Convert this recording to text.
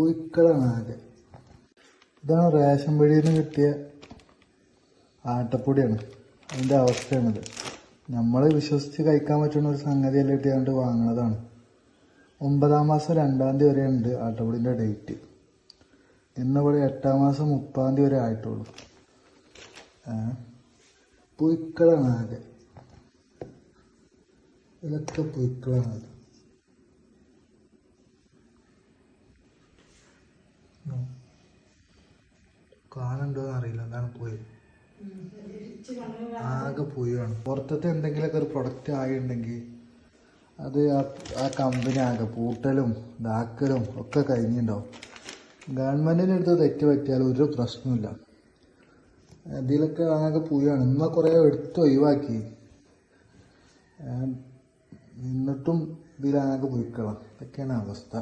പുഴുക്കളാണ് ആകെ. ഇതാണ് റേഷൻ വഴിയിൽ നിന്ന് കിട്ടിയ ആട്ടപ്പൊടിയാണ്. അതിന്റെ അവസ്ഥയാണിത്. നമ്മൾ വിശ്വസിച്ച് കഴിക്കാൻ പറ്റുന്ന ഒരു സംഗതിയെല്ലാം കിട്ടിയാണ്ട് വാങ്ങണതാണ്. ഒമ്പതാം മാസം രണ്ടാം തീയതി വരെ ഉണ്ട് ആട്ടപ്പൊടിന്റെ ഡേറ്റ് ഇന്നിവിടെ എട്ടാം മാസം മുപ്പതാം തീയതി വരെ ആയിട്ടുള്ളൂ? പുഴുക്കളാണ് ആകെ. ഇതൊക്കെ പുഴുക്കളാണ് അത് കാണുണ്ടോ അറിയില്ല. എന്താണ് പോയത്. ആകെ പോയാണ് പുറത്തത്തെ എന്തെങ്കിലുമൊക്കെ ഒരു പ്രൊഡക്റ്റ് ആയിട്ടുണ്ടെങ്കിൽ അത് ആ കമ്പനി ആകെ പൂട്ടലും ഇതാക്കലും ഒക്കെ കഴിഞ്ഞിട്ടുണ്ടാവും. ഗവൺമെന്റിന്റെ അടുത്ത് തെറ്റ് പറ്റിയാൽ ഒരു പ്രശ്നമില്ല ഇതിലൊക്കെ ആകെ പോയാണ് ഇമ്മ കുറേ എടുത്ത് ഒഴിവാക്കി. എന്നിട്ടും ഇതിലാകെ പോയിക്കളാം. ഇതൊക്കെയാണ് അവസ്ഥ.